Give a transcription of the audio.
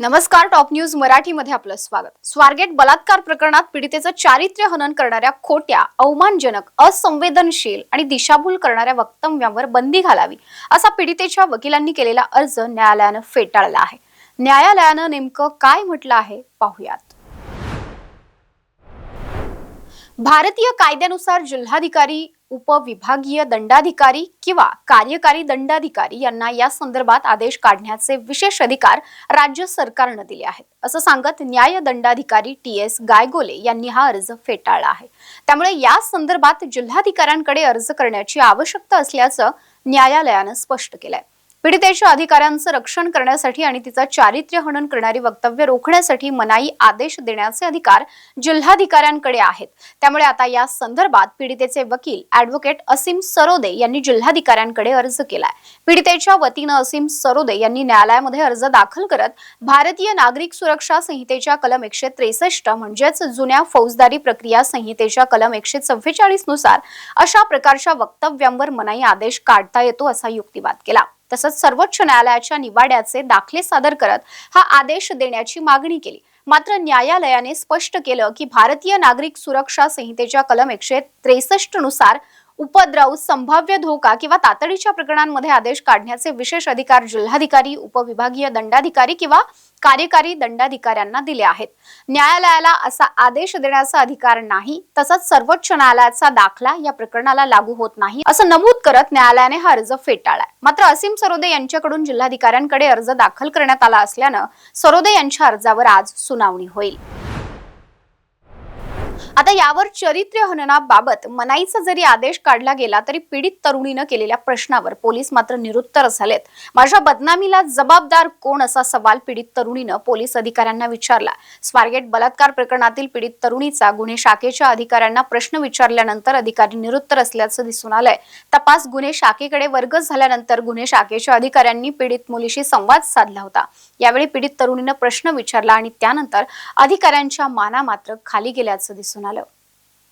नमस्कार top news मराठीमध्ये आपलं स्वागत. स्वारगेट बलात्कार प्रकरणात पीडितेचं चारित्र्य हनन करणाऱ्या खोट्या अवमानजनक असंवेदनशील आणि दिशाभूल करणाऱ्या वक्तव्यांवर बंदी घालावी असा पीडितेच्या वकिलांनी केलेला अर्ज न्यायालयानं फेटाळला आहे. न्यायालयानं नेमकं काय म्हटलं आहे पाहुयात. भारतीय कायद्यानुसार जिल्हाधिकारी उपविभागीय दंडाधिकारी किंवा कार्यकारी दंडाधिकारी यांना या संदर्भात आदेश काढण्याचे विशेष अधिकार राज्य सरकारनं दिले आहेत. असं सांगत न्याय दंडाधिकारी टी एस गायगोले यांनी हा अर्ज फेटाळला आहे. त्यामुळे या संदर्भात जिल्हाधिकाऱ्यांकडे अर्ज करण्याची आवश्यकता असल्याचं न्यायालयानं स्पष्ट केलंय. पीडितेच्या अधिकाऱ्यांचं रक्षण करण्यासाठी आणि तिचं चारित्र्य हनन करणारी वक्तव्य रोखण्यासाठी मनाई आदेश देण्याचे अधिकार जिल्हाधिकाऱ्यांकडे आहेत. त्यामुळे आता या संदर्भात पीडितेचे वकील ऍडव्होकेट असीम सरोदे यांनी जिल्हाधिकाऱ्यांकडे अर्ज केलाय. पीडितेच्या वतीनं असीम सरोदे यांनी न्यायालयामध्ये अर्ज दाखल करत भारतीय नागरिक सुरक्षा संहितेच्या कलम एकशे त्रेसष्ट म्हणजेच जुन्या फौजदारी प्रक्रिया संहितेच्या कलम एकशे चव्वेचाळीसनुसार अशा प्रकारच्या वक्तव्यांवर मनाई आदेश काढता येतो असा युक्तिवाद केला. तसंच सर्वोच्च न्यायालयाच्या निवाड्याचे दाखले सादर करत हा आदेश देण्याची मागणी केली. मात्र न्यायालयाने स्पष्ट केलं की भारतीय नागरिक सुरक्षा संहितेच्या कलम एकशे त्रेसष्टनुसार उपद्रव संभाव्य धोका किंवा तातडीच्या प्रकरणांमध्ये आदेश काढण्याचे विशेष अधिकार जिल्हाधिकारी उपविभागीय दंडाधिकारी किंवा कार्यकारी दंडाधिकाऱ्यांना दिले आहेत. न्यायालयाला असा आदेश देण्याचा अधिकार नाही तसंच सर्वोच्च न्यायालयाचा दाखला या प्रकरणाला लागू होत नाही असं नमूद करत न्यायालयाने हा अर्ज फेटाळलाय. मात्र असीम सरोदे यांच्याकडून जिल्हाधिकाऱ्यांकडे अर्ज दाखल करण्यात आला असल्यानं सरोदे यांच्या अर्जावर आज सुनावणी होईल. आता यावर चरित्र्य हननाबाबत मनाईचा जरी आदेश काढला गेला तरी पीडित तरुणीनं केलेल्या प्रश्नावर पोलीस मात्र निरुत्तर झालेत. माझ्या बदनामीला जबाबदार कोण असा सवाल पीडित तरुणीनं पोलीस अधिकाऱ्यांना विचारला. स्वारगेट बलात्कार प्रकरणातील पीडित तरुणीचा गुन्हे शाखेच्या अधिकाऱ्यांना प्रश्न विचारल्यानंतर अधिकारी निरुत्तर असल्याचं दिसून आलंय. तपास गुन्हे शाखेकडे वर्ग झाल्यानंतर गुन्हे शाखेच्या अधिकाऱ्यांनी पीडित मुलीशी संवाद साधला होता. यावेळी पीडित तरुणीनं प्रश्न विचारला आणि त्यानंतर अधिकाऱ्यांच्या माना मात्र खाली गेल्याचं दिसून आलं